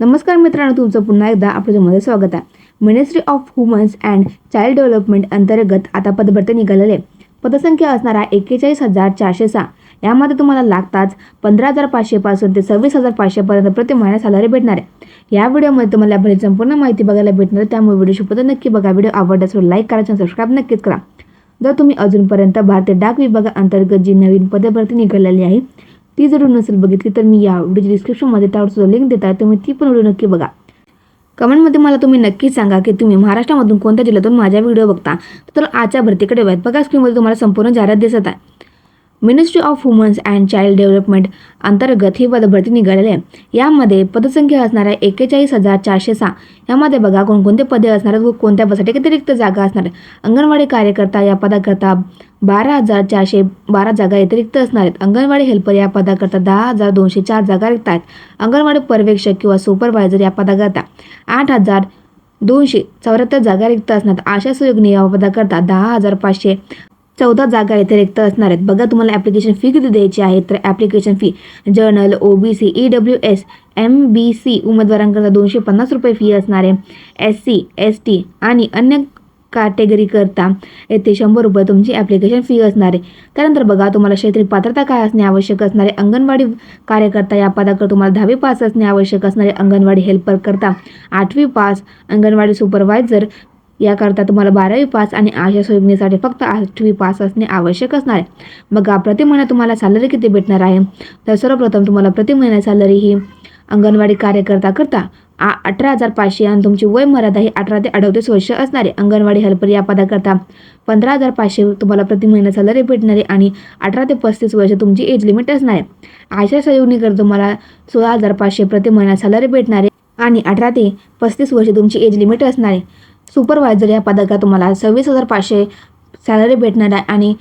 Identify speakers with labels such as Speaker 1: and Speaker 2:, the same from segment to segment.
Speaker 1: नमस्कार मित्रांनो तुमचं पुन्हा एकदा आपल्यामध्ये स्वागत आहे. Ministry of womens and child development अंतर्गत आता पदभरती निघालेले. पदसंख्या असणारा एक्केचाळीस हजार चारशे सहा. यामध्ये तुम्हाला लागताच पंधरा हजार पाचशेपासून ते सव्वीस हजार पाचशेपर्यंत प्रति महिना सॅलरी भेटणार आहे. या व्हिडिओमध्ये तुम्हाला याबद्दल संपूर्ण माहिती बघायला भेटणार त्यामुळे व्हिडिओ शिकवतो नक्की बघा. व्हिडिओ आवडल्यास लाईक करा सबस्क्राईब नक्कीच करा. जर तुम्ही अजूनपर्यंत भारतीय डाक विभागाअंतर्गत जी नवीन पदभरती निघालेली आहे ती जर नसेल बघितली तर मी या व्हिडिओच्या डिस्क्रिप्शनमध्ये त्यावर सुद्धा लिंक देत आहे. तुम्ही ती पण व्हिडिओ नक्की बघा. कमेंटमध्ये मला तुम्ही नक्कीच सांगा की तुम्ही महाराष्ट्रामधून कोणत्या जिल्ह्यातून माझ्या व्हिडिओ बघता? तर आजच्या भरतीकडे बघा. स्क्रीनमध्ये तुम्हाला संपूर्ण जाहिरात दिसत आहे. Ministry of womens and child development अंतर्गत ही पदभरती निघालेली आहे. यामध्ये पदसंख्या असणाऱ्या एक्केचाळीस हजार चारशे सहा. यामध्ये बघा कोणकोणते पदे असणार आहेत व कोणत्या पदासाठी किती रिक्त जागा असणार आहेत. अंगणवाडी कार्यकर्ता या पदाकरता बारा हजार चारशे बारा जागा येथे रिक्त असणार आहेत. अंगणवाडी हेल्पर या पदाकरता दहा हजार दोनशे चार जागा रिक्त आहेत. अंगणवाडी पर्यवेक्षक किंवा सुपरवायझर या पदाकरता आठ हजार दोनशे चौऱ्याहत्तर जागा रिक्त असणार आशा सहयोगिनी या पदाकरता दहा हजार पाचशे चौदा जागा व्यतिरिक्त असणार आहेत. बघा तुम्हाला ॲप्लिकेशन फी किती द्यायची आहे? तर application fee general O B C E W S M B C उमेदवारांकरता दोनशे पन्नास रुपये फी असणार आहे. एस सी एस टी आणि अन्य कॅटेगरीकरता येथे शंभर रुपये तुमची ॲप्लिकेशन फी असणार आहे. त्यानंतर बघा तुम्हाला क्षेत्रीय पात्रता काय असणे आवश्यक असणार आहे? अंगणवाडी कार्यकर्ता या पदाकर तुम्हाला दहावी पास असणे आवश्यक असणारे अंगणवाडी हेल्पर करता आठवी पास अंगणवाडी सुपरवायझर याकरता तुम्हाला बारावी पास आणि आशा योजनेसाठी फक्त आठवी पास असणे आवश्यक असणार आहे. बघा प्रति महिना तुम्हाला सॅलरी किती भेटणार आहे? तर सर्वप्रथम तुम्हाला प्रति महिना सॅलरी ही अंगणवाडी कार्यकर्ता करता आ अठरा हजार पाचशे आणि तुमची वय मर्यादा ही अठरा ते अडतीस वर्ष असणारे अंगणवाडी हेल्पर या पदाकरता पंधरा हजार पाचशे तुम्हाला प्रति महिना सॅलरी भेटणार आहे आणि अठरा ते पस्तीस वर्ष तुमची एज लिमिट असणार आहे. आशा सहयोगीकर तुम्हाला सोळा हजार पाचशे प्रति महिना सॅलरी भेटणार आहे आणि अठरा ते पस्तीस वर्ष तुमची एज लिमिट असणार आहे. सुपरवायझर या पदकात तुम्हाला सव्वीस हजार पाचशे सॅलरी भेटणार आहे आणि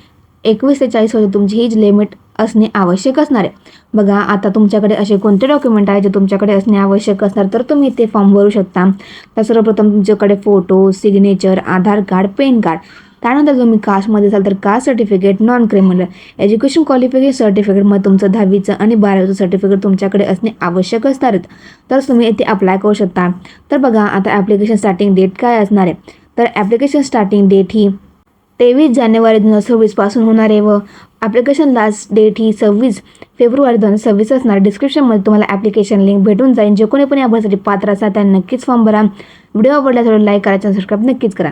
Speaker 1: एकवीस ते चाळीस वर्ष तुमची हीच लिमिट असणे आवश्यक असणार आहे. बघा आता तुमच्याकडे असे कोणते डॉक्युमेंट आहे जे तुमच्याकडे असणे आवश्यक असणार? तर तुम्ही ते फॉर्म भरू शकता. तर सर्वप्रथम तुमच्याकडे photo signature Aadhaar card pan card त्यानंतर तुम्ही? कास्टमध्ये असाल तर caste certificate non criminal education qualification certificate मग तुमचं दहावीचं आणि बारावीचं सर्टिफिकेट तुमच्याकडे असणे आवश्यक असणार तर तुम्ही येथे अप्लाय करू शकता. तर बघा आता ॲप्लिकेशन स्टार्टिंग डेट काय असणार आहे? तर ॲप्लिकेशन स्टार्टिंग डेट ही तेवीस जानेवारी दोन हजार सव्वीसपासून होणार आहे व ॲप्लिकेशन लास्ट डेट ही सव्वीस फेब्रुवारी दोन हजार सव्वीस असणार. डिस्क्रिप्शनमध्ये तुम्हाला ॲप्लिकेशन लिंक भेटून जाईल. जे कोणी पण यासाठी पात्र असा त्या नक्कीच फॉर्म भरा. व्हिडिओ आवडल्यास लाईक करायचं सबस्क्राईब नक्कीच करा.